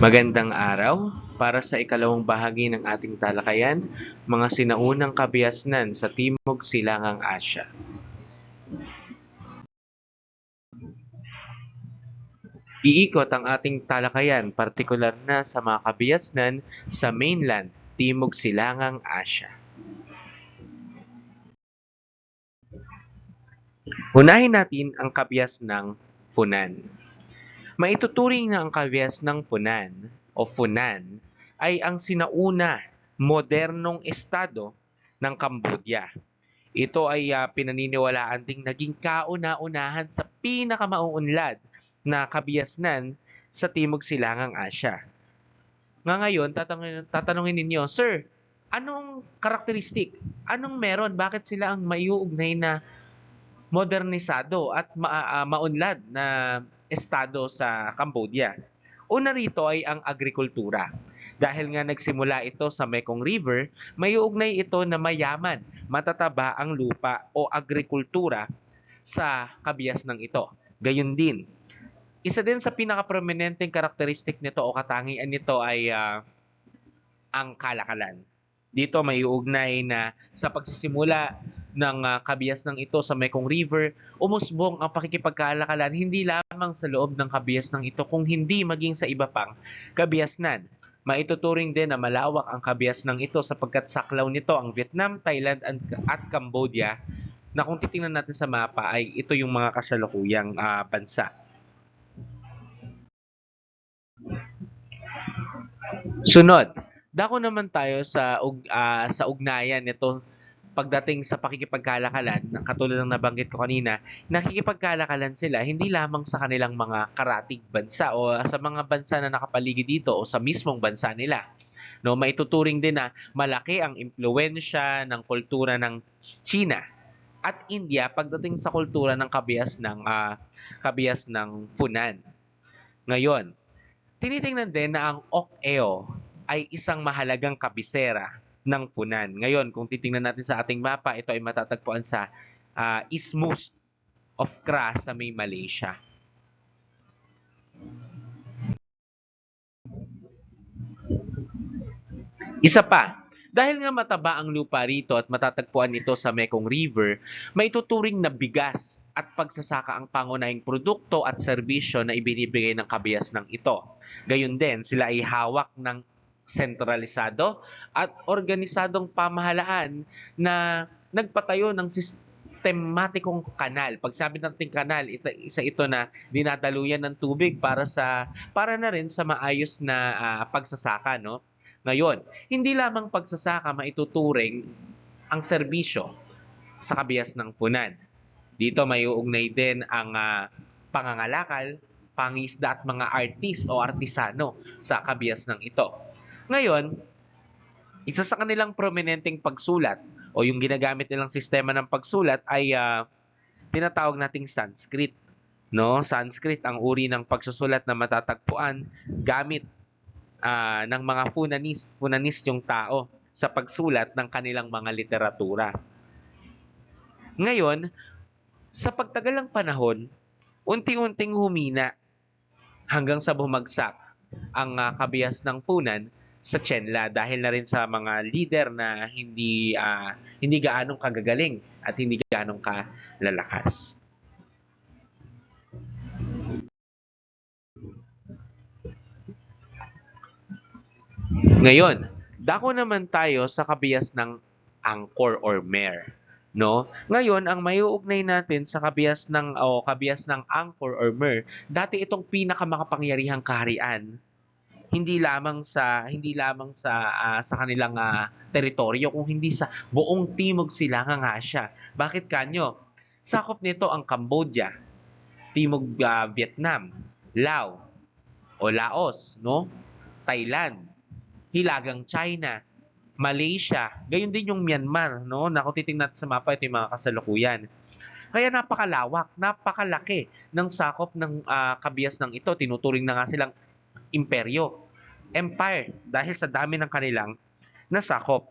Magandang araw para sa ikalawang bahagi ng ating talakayan, mga sinaunang kabiasnan sa Timog Silangang Asya. Iikot ang ating talakayan partikular na sa mga kabiasnan sa mainland, Timog Silangang Asya. Unahin natin ang kabias ng Funan. Maituturing na ang kabias ng Funan o Funan ay ang sinauna modernong estado ng Cambodia. Ito ay ah, pinaniniwalaan ding naging kauna-unahan sa pinakamauunlad na kabiasnan sa Timog Silangang Asya. Nga ngayon, tatanungin, tatanungin ninyo, Sir, anong karakteristik? Anong meron? Bakit sila ang maiuugnay na modernisado at ma- ah, maunlad na estado sa Cambodia? Una rito ay ang agrikultura. Dahil nga nagsimula ito sa Mekong River, may uugnay ito na mayaman, matataba ang lupa o agrikultura sa kabias ng ito. Gayun din, isa din sa pinaka-prominenteng karakteristik nito o katangian nito ay ah, ang kalakalan. Dito may uugnay na sa pagsisimula ng ah, kabias ng ito sa Mekong River, umusbong ang pakikipagkalakalan hindi lamang sa loob ng kabias ng ito kung hindi maging sa iba pang kabiasnan. Maituturing din na malawak ang kabias ng ito sapagkat saklaw nito ang Vietnam, Thailand and- at Cambodia na kung titingnan natin sa mapa ay ito yung mga kasalukuyang ah, bansa. Sunod, dako naman tayo sa ug, ah, sa ugnayan nito pagdating sa pakikipagkalakalan, na katulad ng nabanggit ko kanina, nakikipagkalakalan sila hindi lamang sa kanilang mga karatig bansa o sa mga bansa na nakapaligid dito o sa mismong bansa nila. No, maituturing din na malaki ang impluwensya ng kultura ng China at India pagdating sa kultura ng kabias ng ah, kabias ng Funan. Ngayon, tinitingnan din na ang Ok-eo ay isang mahalagang kabisera ng Punan. Ngayon, kung titingnan natin sa ating mapa, ito ay matatagpuan sa ah, Isthmus of Kra sa may Malaysia. Isa pa, dahil nga mataba ang lupa rito at matatagpuan ito sa Mekong River, may tuturing na bigas at pagsasaka ang pangunahing produkto at serbisyo na ibinibigay ng kabias ng ito. Gayun din, sila ay hawak ng sentralisado at organisadong pamahalaan na nagpatayo ng sistematikong kanal. Pag sabi natin kanal, ito, isa ito na dinadaluyan ng tubig para sa para na rin sa maayos na ah, pagsasaka, no? Ngayon, hindi lamang pagsasaka maituturing ang serbisyo sa kabias ng punan. Dito may uugnay din ang ah, pangangalakal, pangisda at mga artist o artisano sa kabias ng ito. Ngayon, isa sa kanilang prominenteng pagsulat o yung ginagamit nilang sistema ng pagsulat ay ah, tinatawag nating Sanskrit. No, Sanskrit ang uri ng pagsusulat na matatagpuan gamit ah, ng mga Funanist, Funanist yung tao sa pagsulat ng kanilang mga literatura. Ngayon, sa pagtagal ng panahon, unti-unting humina hanggang sa bumagsak ang ah, kabias ng Punan sa Chenla dahil na rin sa mga leader na hindi ah, hindi gaanong kagagaling at hindi gaanong kalalakas. Ngayon, dako naman tayo sa kabias ng Angkor or Mer. No? Ngayon, ang maiuugnay natin sa kabias ng o kabias ng Angkor or Mer, dati itong pinakamakapangyarihang kaharian hindi lamang sa hindi lamang sa ah, sa kanilang ah, teritoryo kung hindi sa buong timog silangang Asya. Bakit kanyo? Sakop nito ang Cambodia, timog ah, Vietnam, Lao o Laos, no? Thailand, Hilagang China, Malaysia, gayon din yung Myanmar, no? Na kung titingnan sa mapa ito yung mga kasalukuyan. Kaya napakalawak, napakalaki ng sakop ng ah, kabias ng ito. Tinuturing na nga silang imperyo, empire, dahil sa dami ng kanilang nasakop.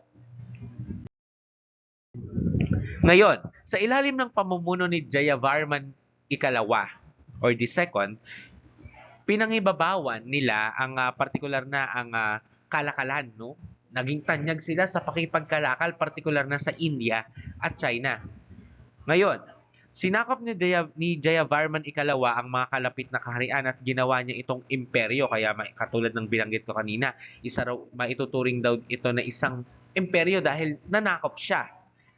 Ngayon, sa ilalim ng pamumuno ni Jayavarman Ikalawa or the second, pinangibabawan nila ang ah, partikular na ang ah, kalakalan, no? Naging tanyag sila sa pakipagkalakal, partikular na sa India at China. Ngayon, sinakop ni, Jaya, ni Jayavarman ikalawa ang mga kalapit na kaharian at ginawa niya itong imperyo. Kaya katulad ng binanggit ko kanina, isa raw, maituturing daw ito na isang imperyo dahil nanakop siya.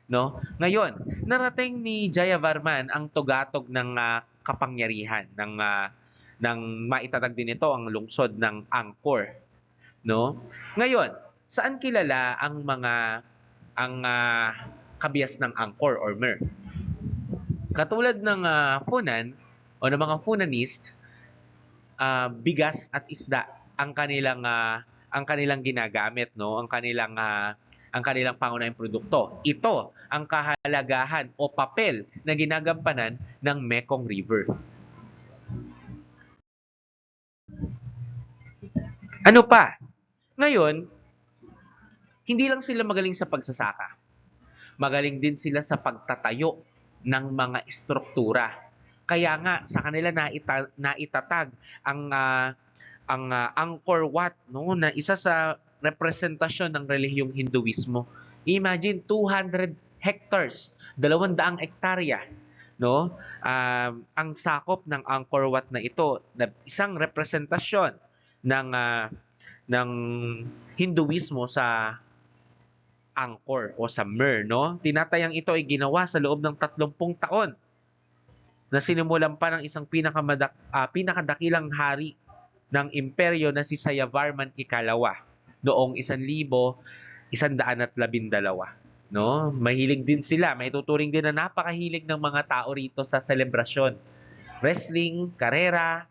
No? Ngayon, narating ni Jayavarman ang tugatog ng ah, kapangyarihan ng ah, ng maitatag din ito ang lungsod ng Angkor. No? Ngayon, saan kilala ang mga ang ah, kabias ng Angkor or Mer? Katulad ng ah, Funan o ng mga Funanist, ah, bigas at isda ang kanilang ah, ang kanilang ginagamit, no? Ang kanilang ah, ang kanilang pangunahing produkto. Ito ang kahalagahan o papel na ginagampanan ng Mekong River. Ano pa? Ngayon, hindi lang sila magaling sa pagsasaka. Magaling din sila sa pagtatayo ng mga estruktura. Kaya nga sa kanila naita, naitatag ang ah, ang ah, Angkor Wat no na isa sa representasyon ng relihiyong Hinduismo. Imagine 200 hectares, 200 hektarya, no? Um, ang sakop ng Angkor Wat na ito na isang representasyon ng ah, ng Hinduismo sa Angkor o sa Mer, no? Tinatayang ito ay ginawa sa loob ng 30 taon na sinimulan pa ng isang pinakamadak, ah, pinakadakilang hari ng imperyo na si Sayavarman Ikalawa noong 1112. No? Mahilig din sila. May tuturing din na napakahilig ng mga tao rito sa selebrasyon. Wrestling, karera,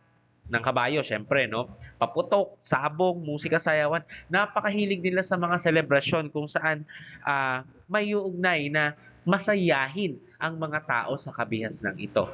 ng kabayo, syempre, no? Paputok, sabong, musika, sayawan. Napakahilig nila sa mga selebrasyon kung saan ah, may uugnay na masayahin ang mga tao sa kabihas ng ito.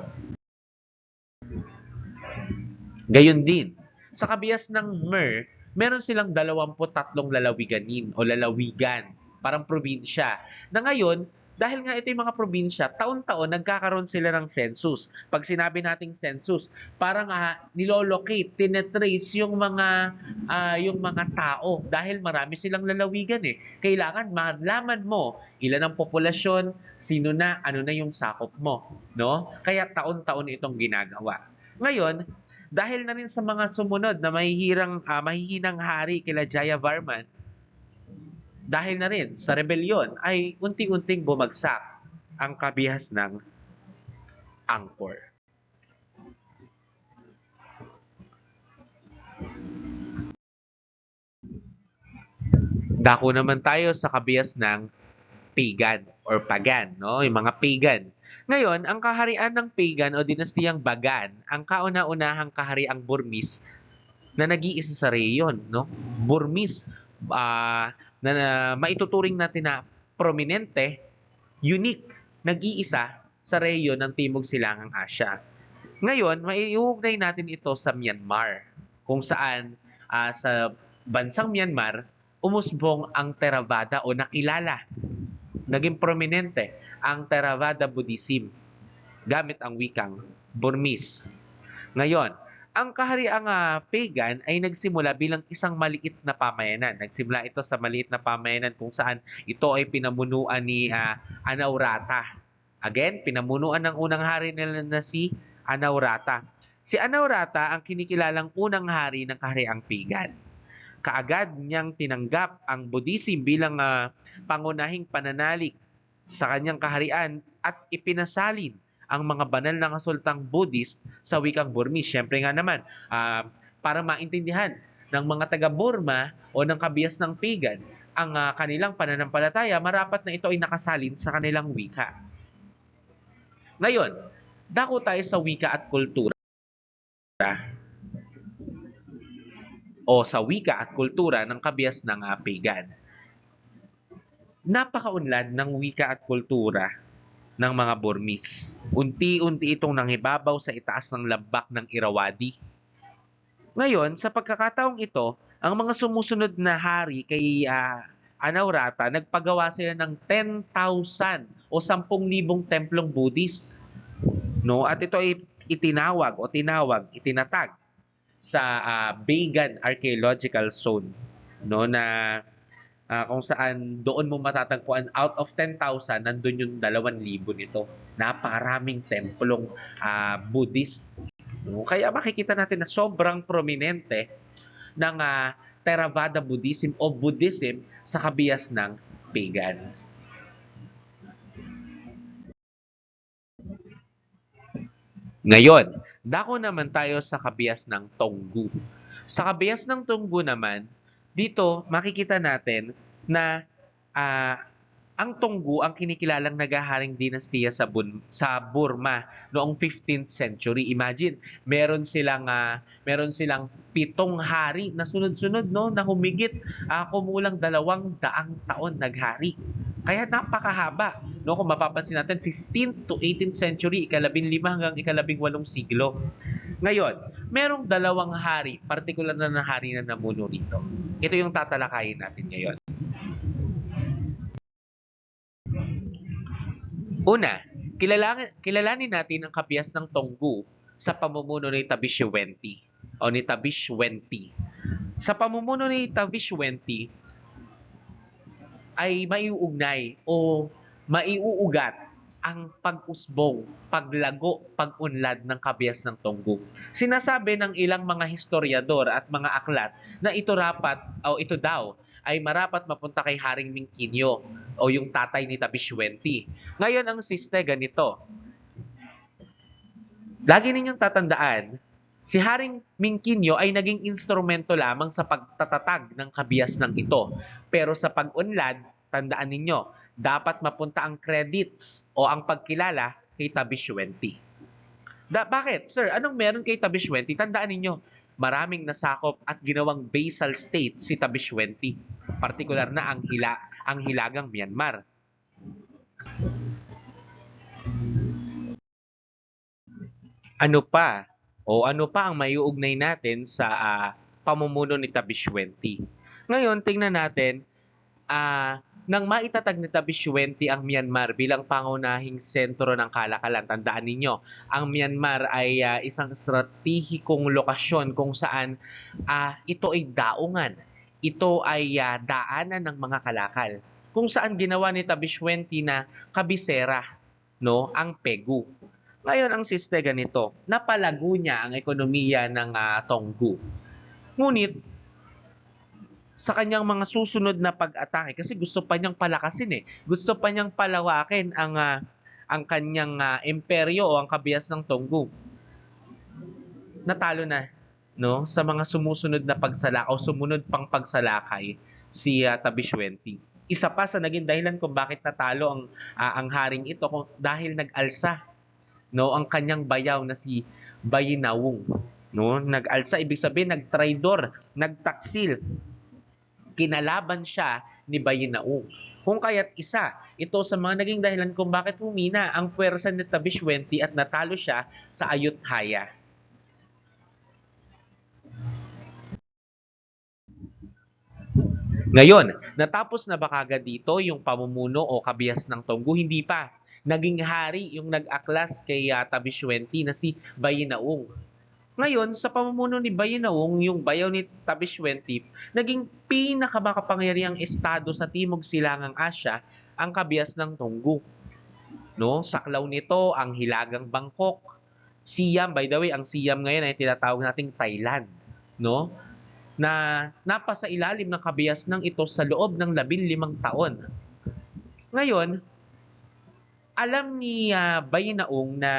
Gayon din, sa kabihas ng Mer, meron silang 23 lalawiganin o lalawigan, parang probinsya. Na ngayon, dahil nga ito yung mga probinsya, taon-taon nagkakaroon sila ng census. Pag sinabi nating census, parang uh, nilolocate, tinetrace yung mga ah, yung mga tao dahil marami silang lalawigan eh. Kailangan malaman mo ilan ang populasyon, sino na, ano na yung sakop mo, no? Kaya taon-taon itong ginagawa. Ngayon, dahil na rin sa mga sumunod na mahihirang ah, mahihinang hari kila Jayavarman, dahil na rin sa rebelyon ay unti-unting bumagsak ang kabihas ng Angkor. Dako naman tayo sa kabihas ng pagan or pagan, no? Yung mga pagan. Ngayon, ang kaharian ng pagan o dinastiyang Bagan, ang kauna-unahang kahariang Burmis na nag-iisa sa reyon, no? Burmis ah, na, na maituturing natin na prominente, unique, nag-iisa sa reyon ng Timog Silangang Asya. Ngayon, maiuugnay natin ito sa Myanmar, kung saan ah, sa bansang Myanmar, umusbong ang Theravada o nakilala, naging prominente ang Theravada Buddhism gamit ang wikang Burmese. Ngayon, ang kahariang ah, pagan ay nagsimula bilang isang maliit na pamayanan. Nagsimula ito sa maliit na pamayanan kung saan ito ay pinamunuan ni ah, Anaurata. Again, pinamunuan ng unang hari nila na si Anaurata. Si Anaurata ang kinikilalang unang hari ng kahariang pagan. Kaagad niyang tinanggap ang Buddhism bilang ah, pangunahing pananalig sa kanyang kaharian at ipinasalin ang mga banal na kasultang Buddhist sa wikang Burmese. Siyempre nga naman, ah, para maintindihan ng mga taga-Burma o ng kabias ng pagan ang ah, kanilang pananampalataya, marapat na ito ay nakasalin sa kanilang wika. Ngayon, dako tayo sa wika at kultura o sa wika at kultura ng kabias ng ah, pagan. Napakaunlad ng wika at kultura ng mga Burmese. Unti-unti itong nanghibabaw sa itaas ng lambak ng Irrawaddy. Ngayon, sa pagkakataong ito, ang mga sumusunod na hari kay ah, Anaurata, nagpagawa sila ng 10,000 o 10,000 templong Buddhist. No? At ito ay itinawag o tinawag, itinatag sa ah, Bagan Archaeological Zone no na ah, kung saan doon mo matatagpuan out of 10,000 nandun yung 2,000 nito. Napakaraming templong ah, Buddhist. Kaya makikita natin na sobrang prominente ng ah, Theravada Buddhism o Buddhism sa kabias ng pagan. Ngayon, dako naman tayo sa kabias ng Tonggu. Sa kabias ng Tonggu naman, dito makikita natin na ah, ang Tonggu ang kinikilalang nagaharing dinastiya sa Bun- sa Burma noong 15th century. Imagine, meron silang ah, meron silang pitong hari na sunod-sunod no na humigit ah, kumulang dalawang daang taon naghari. Kaya napakahaba. No, kung mapapansin natin, 15th to 18th century, ikalabing lima hanggang ikalabing walong siglo. Ngayon, merong dalawang hari, partikular na hari na namuno rito. Ito yung tatalakayin natin ngayon. Una, kilalanin, kilalanin natin ang kabias ng Tonggu sa pamumuno ni Tabishwenti o ni Tabishwenti. Sa pamumuno ni Tabishwenti ay maiuugnay o maiuugat ang pag-usbong, paglago, pag-unlad ng kabias ng Tonggu. Sinasabi ng ilang mga historiador at mga aklat na ito rapat o ito daw ay marapat mapunta kay Haring Mingkinyo o yung tatay ni Tabishwenti. Ngayon ang siste ganito. Lagi ninyong tatandaan, si Haring Mingkinyo ay naging instrumento lamang sa pagtatatag ng kabias ng ito. Pero sa pag-unlad, tandaan ninyo, dapat mapunta ang credits o ang pagkilala kay Tabishwenti. Da, bakit? Sir, anong meron kay Tabishwenti? Tandaan ninyo, maraming nasakop at ginawang basal state si Tabishwenti. Partikular na ang hila ang hilagang Myanmar. Ano pa? O ano pa ang maiuugnay natin sa ah, pamumuno ni Tabishwenti? Ngayon, tingnan natin, ah, nang maitatag ni Tabishwenti ang Myanmar bilang pangunahing sentro ng kalakalan, tandaan ninyo, ang Myanmar ay ah, isang stratehikong lokasyon kung saan ah, ito ay daungan. Ito ay ah, daanan ng mga kalakal. Kung saan ginawa ni Tabishwenti na kabisera, no, ang Pegu. Ngayon ang siste ganito, napalago niya ang ekonomiya ng ah, Tonggu. Ngunit sa kanyang mga susunod na pag-atake kasi gusto pa niyang palakasin eh. Gusto pa niyang palawakin ang ah, ang kanyang ah, imperyo o ang kabias ng Tonggu. Natalo na no sa mga sumusunod na pagsala o sumunod pang pagsalakay si ah, Tabishwenti. Isa pa sa naging dahilan kung bakit natalo ang ah, ang haring ito kung dahil nag-alsa no ang kanyang bayaw na si Bayinawong no nag-alsa ibig sabihin nagtraidor nagtaksil kinalaban siya ni Bayinaong kung kaya't isa ito sa mga naging dahilan kung bakit humina ang puwersa ni Tabishwenti at natalo siya sa Ayutthaya Ngayon, natapos na ba kagad dito yung pamumuno o kabias ng Tonggu? Hindi pa. Naging hari yung nag-aklas kay uh, Tabishwenti na si Bayinaong. Ngayon, sa pamumuno ni Bayinaong, yung bayaw ni Tabishwenti, naging pinakamakapangyariang estado sa Timog Silangang Asya ang kabias ng Tonggu. No? Saklaw nito ang Hilagang Bangkok. Siam, by the way, ang Siam ngayon ay tinatawag nating Thailand. No? na napasa ilalim ng kabias ng ito sa loob ng 15 taon. Ngayon, alam ni uh, Bayinaong na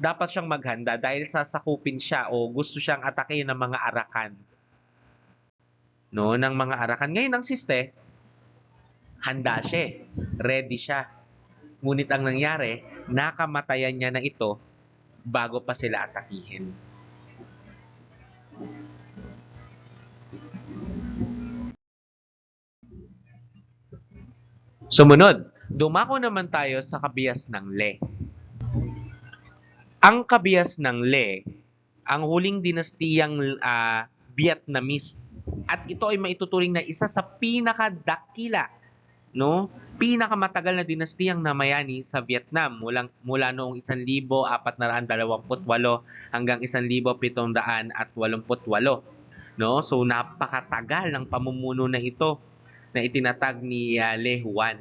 dapat siyang maghanda dahil sasakupin siya o gusto siyang atake ng mga Arakan. No, ng mga Arakan. Ngayon ang siste, handa siya. Ready siya. Ngunit ang nangyari, nakamatayan niya na ito bago pa sila atakihin. Sumunod, dumako naman tayo sa kabias ng Le. Ang kabias ng Le, ang huling dinastiyang ah, Vietnamese at ito ay maituturing na isa sa pinakadakila no? Pinakamatagal na dinastiyang namayani sa Vietnam mula, mula noong 1428 hanggang 1788, no? So napakatagal ng pamumuno na ito na itinatag ni ah, Le Huan.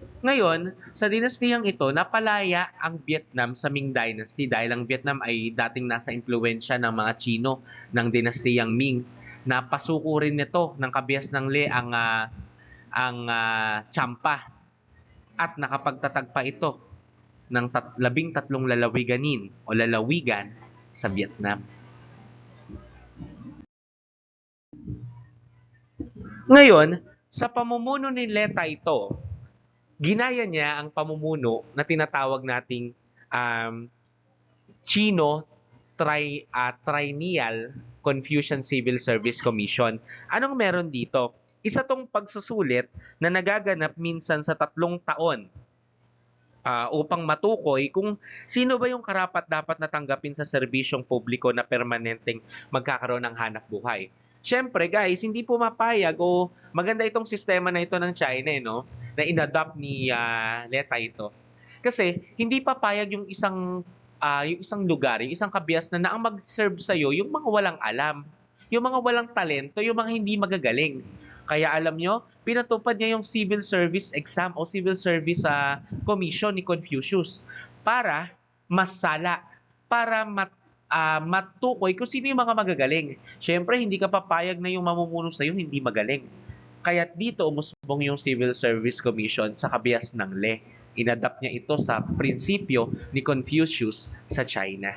Ngayon, sa dinastiyang ito, napalaya ang Vietnam sa Ming Dynasty dahil ang Vietnam ay dating nasa impluensya ng mga Chino ng dinastiyang Ming. Napasuko rin nito ng kabias ng Le ang ah, ang ah, Champa at nakapagtatag pa ito ng tat- labing tatlong lalawiganin o lalawigan sa Vietnam. Ngayon, sa pamumuno ni Leta ito, ginaya niya ang pamumuno na tinatawag nating um, Chino tri, ah, Triennial Confucian Civil Service Commission. Anong meron dito? Isa tong pagsusulit na nagaganap minsan sa tatlong taon ah, upang matukoy kung sino ba yung karapat dapat natanggapin sa serbisyong publiko na permanenteng magkakaroon ng hanap buhay. Siyempre guys, hindi pumapayag o maganda itong sistema na ito ng China eh, no? Na inadopt ni ah, Leta ito. Kasi hindi papayag yung isang ah, yung isang lugar, yung isang kabias na na ang mag-serve sa yung mga walang alam, yung mga walang talento, yung mga hindi magagaling. Kaya alam nyo, pinatupad niya yung civil service exam o civil service sa commission ni Confucius para masala, para mat, ah, matukoy kung sino yung mga magagaling. Siyempre, hindi ka papayag na yung mamumuno sa'yo hindi magaling. Kaya dito umusbong yung Civil Service Commission sa kabias ng Le. Inadapt niya ito sa prinsipyo ni Confucius sa China.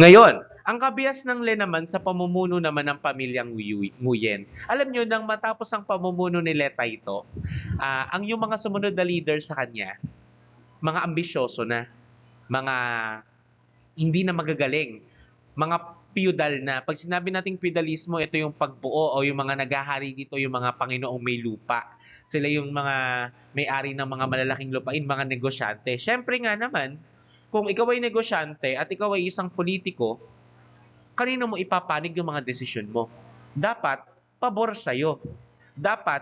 Ngayon, ang kabias ng Le naman sa pamumuno naman ng pamilyang Nguyen. Alam nyo, nang matapos ang pamumuno ni Leta ito, ah, ang yung mga sumunod na leader sa kanya, mga ambisyoso na, mga hindi na magagaling, mga feudal na. Pag sinabi nating feudalismo, ito yung pagbuo o yung mga naghahari dito, yung mga panginoong may lupa. Sila yung mga may-ari ng mga malalaking lupain, mga negosyante. Siyempre nga naman, kung ikaw ay negosyante at ikaw ay isang politiko, kanino mo ipapanig yung mga desisyon mo? Dapat, pabor sa'yo. Dapat,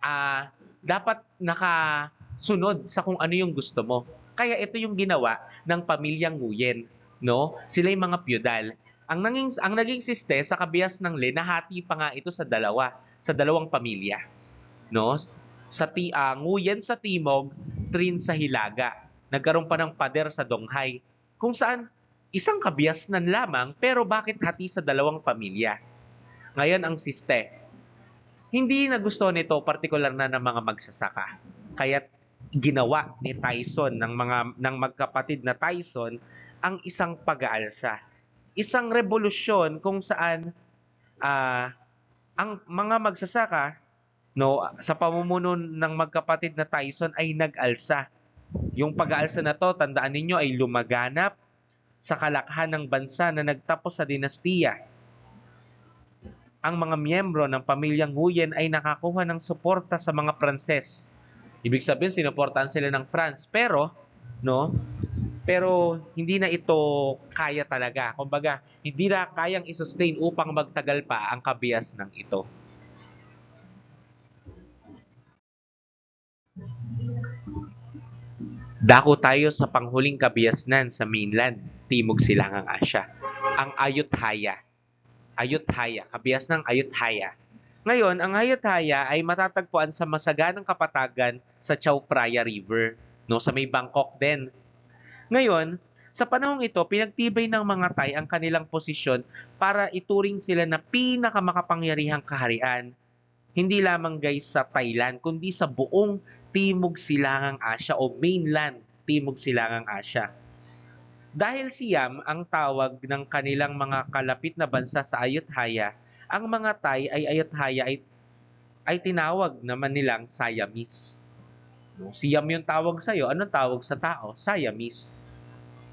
ah, dapat nakasunod sa kung ano yung gusto mo. Kaya ito yung ginawa ng pamilyang Nguyen, no? Sila yung mga feudal. Ang naging ang naging siste sa kabias ng Le, nahati pa nga ito sa dalawa, sa dalawang pamilya, no? Sa ti ah, Nguyen sa timog, Trin sa hilaga. Nagkaroon pa ng pader sa Donghay, kung saan isang kabiasnan lamang pero bakit hati sa dalawang pamilya? Ngayon ang siste. Hindi na gusto nito partikular na ng mga magsasaka. Kaya ginawa ni Tyson ng mga ng magkapatid na Tyson ang isang pag-aalsa. Isang revolusyon kung saan ah, ang mga magsasaka no sa pamumuno ng magkapatid na Tyson ay nag-alsa. Yung pag-aalsa na to, tandaan ninyo ay lumaganap sa kalakhan ng bansa na nagtapos sa dinastiya. Ang mga miyembro ng pamilyang Nguyen ay nakakuha ng suporta sa mga Pranses. Ibig sabihin, sinuportahan sila ng France. Pero, no, pero hindi na ito kaya talaga. Kumbaga, hindi na kayang isustain upang magtagal pa ang kabias ng ito. Dako tayo sa panghuling kabiasnan sa mainland, Timog Silangang Asya, ang Ayutthaya. Ayutthaya, kabias ng Ayutthaya. Ngayon, ang Ayutthaya ay matatagpuan sa masaganang kapatagan sa Chao Phraya River, no, sa may Bangkok din. Ngayon, sa panahong ito, pinagtibay ng mga Thai ang kanilang posisyon para ituring sila na pinakamakapangyarihang kaharian. Hindi lamang guys sa Thailand, kundi sa buong Timog Silangang Asya o mainland Timog Silangang Asya. Dahil Siam ang tawag ng kanilang mga kalapit na bansa sa Ayutthaya, ang mga Thai ay Ayutthaya ay, ay tinawag naman nilang Siamese. No, Siam yung tawag sa'yo, anong tawag sa tao? Siamese.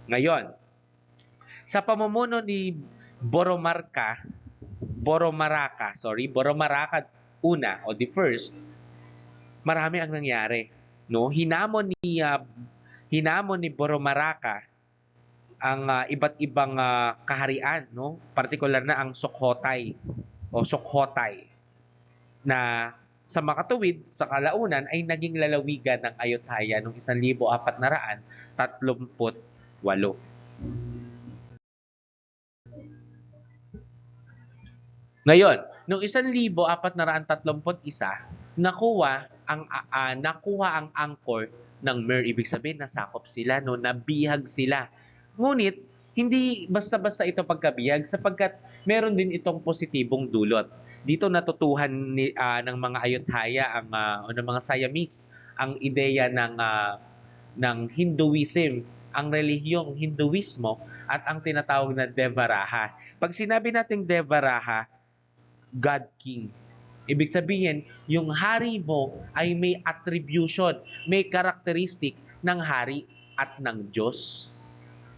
Ngayon, sa pamumuno ni Boromarka, Boromaraka, sorry, Boromaraka una o the first, marami ang nangyari, no? Hinamon ni ah, hinamon ni Boromaraka ang ah, iba't ibang ah, kaharian, no? Partikular na ang Sukhothai o Sukhothai na sa makatuwid sa kalaunan ay naging lalawigan ng Ayutthaya noong 1438. Ngayon, noong 1431, nakuha ang ah, nakuha ang angkor ng Mer. Ibig sabihin, nasakop sila, no? nabihag sila. Ngunit, hindi basta-basta ito pagkabihag sapagkat meron din itong positibong dulot. Dito natutuhan ni, ah, ng mga Ayutthaya ang ah, o ng mga Siamese ang ideya ng ah, ng Hinduism, ang relihiyong Hinduismo at ang tinatawag na Devaraha. Pag sinabi nating Devaraha, God King. Ibig sabihin, yung hari mo ay may attribution, may characteristic ng hari at ng Diyos.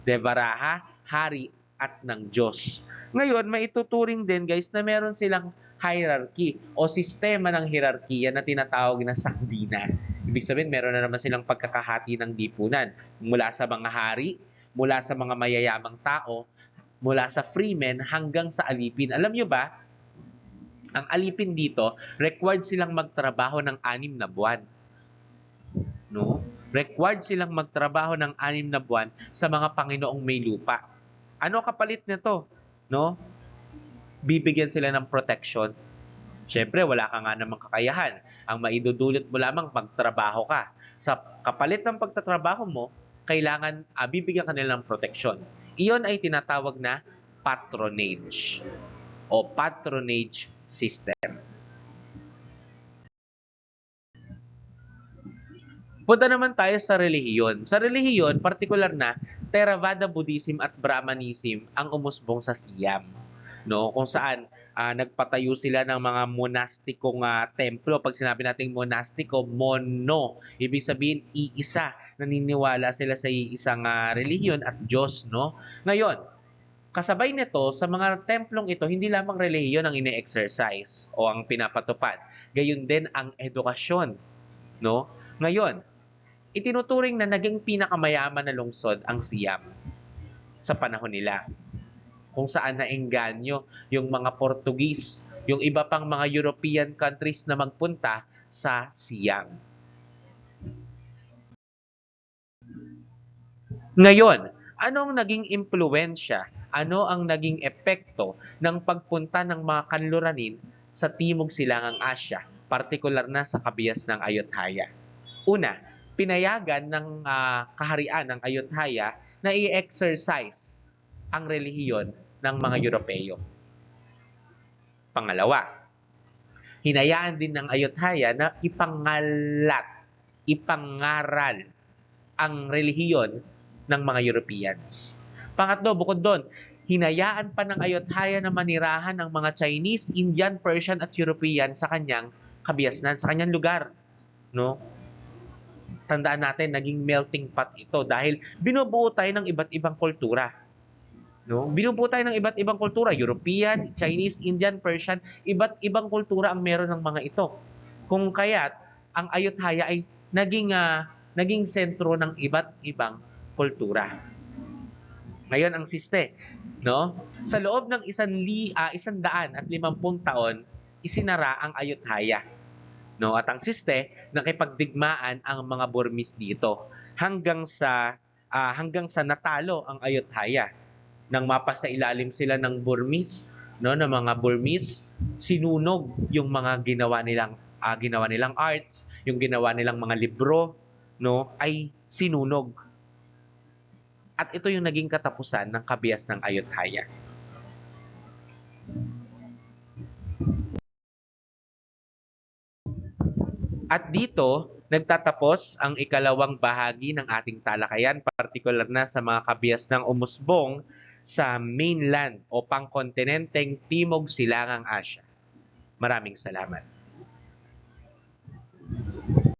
Devaraha, hari at ng Diyos. Ngayon, maituturing din guys na meron silang hierarchy o sistema ng hierarkiya na tinatawag na sakdina. Ibig sabihin, meron na naman silang pagkakahati ng dipunan. Mula sa mga hari, mula sa mga mayayamang tao, mula sa freemen hanggang sa alipin. Alam nyo ba, ang alipin dito, required silang magtrabaho ng anim na buwan. No? Required silang magtrabaho ng anim na buwan sa mga Panginoong may lupa. Ano kapalit nito? No? Bibigyan sila ng protection. Siyempre, wala ka nga namang kakayahan. Ang maidudulot mo lamang magtrabaho ka. Sa kapalit ng pagtatrabaho mo, kailangan ah, bibigyan ka nila ng protection. Iyon ay tinatawag na patronage o patronage system. Punta naman tayo sa relihiyon. Sa relihiyon, partikular na, Theravada Buddhism at Brahmanism ang umusbong sa Siam. No, kung saan ah, nagpatayo sila ng mga monastikong ah, templo. Pag sinabi nating monastiko, mono. Ibig sabihin, iisa. Naniniwala sila sa iisang ah, relihiyon at Diyos. No? Ngayon, kasabay nito, sa mga templong ito, hindi lamang relihiyon ang ine-exercise o ang pinapatupad. Gayon din ang edukasyon. No? Ngayon, itinuturing na naging pinakamayaman na lungsod ang Siam sa panahon nila. Kung saan naengganyo yung mga Portugis, yung iba pang mga European countries na magpunta sa Siam. Ngayon, anong naging impluensya, ano ang naging epekto ng pagpunta ng mga kanluranin sa Timog Silangang Asya, partikular na sa kabias ng Ayutthaya? Una, pinayagan ng ah, kaharian ng Ayutthaya na i-exercise ang relihiyon ng mga Europeo. Pangalawa, hinayaan din ng Ayutthaya na ipangalat, ipangaral ang relihiyon ng mga Europeans. Pangatlo, bukod doon, hinayaan pa ng Ayutthaya na manirahan ng mga Chinese, Indian, Persian at European sa kanyang kabiasnan, sa kanyang lugar. No? Tandaan natin, naging melting pot ito dahil binubuo tayo ng iba't ibang kultura. No? Binubuo tayo ng iba't ibang kultura, European, Chinese, Indian, Persian, iba't ibang kultura ang meron ng mga ito. Kung kaya't ang Ayutthaya ay naging ah, naging sentro ng iba't ibang kultura. Ngayon ang siste, no? Sa loob ng isang li, ah, isang daan at limampung taon, isinara ang Ayutthaya. No, at ang siste, nakipagdigmaan ang mga Burmese dito hanggang sa ah, hanggang sa natalo ang Ayutthaya. Nang mapasa ilalim sila ng Burmese, no, ng mga Burmese, sinunog yung mga ginawa nilang ah, ginawa nilang arts, yung ginawa nilang mga libro, no, ay sinunog. At ito yung naging katapusan ng kabias ng Ayutthaya. At dito, nagtatapos ang ikalawang bahagi ng ating talakayan, partikular na sa mga kabias ng umusbong sa mainland o pangkontinenteng Timog Silangang Asya. Maraming salamat.